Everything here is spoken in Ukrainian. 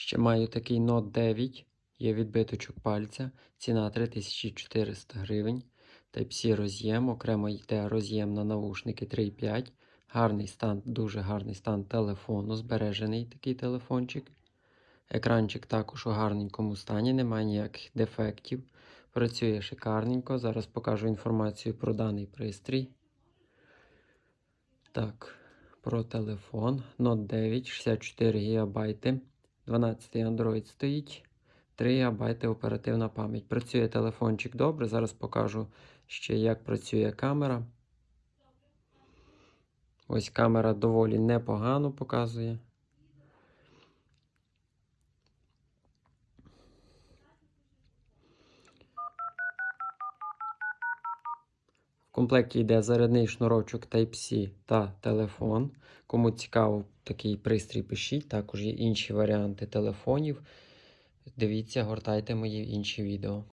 Ще маю такий Note 9, є відбиточок пальця, ціна 3400 гривень. Type-C роз'єм, окремо йде роз'єм на навушники 3.5. Гарний стан, дуже гарний стан телефону, збережений такий телефончик. Екранчик також у гарненькому стані, немає ніяких дефектів. Працює шикарненько. Зараз покажу інформацію про даний пристрій. Так, про телефон. Note 9, 64 ГБ. 12 Android стоїть. 3 ГБ оперативна пам'ять. Працює телефончик добре. Зараз покажу ще, як працює камера. Ось камера доволі непогано показує. В комплекті йде зарядний шнурочок Type-C та телефон. Кому цікаво такий пристрій, пишіть. Також є інші варіанти телефонів. Дивіться, гортайте мої інші відео.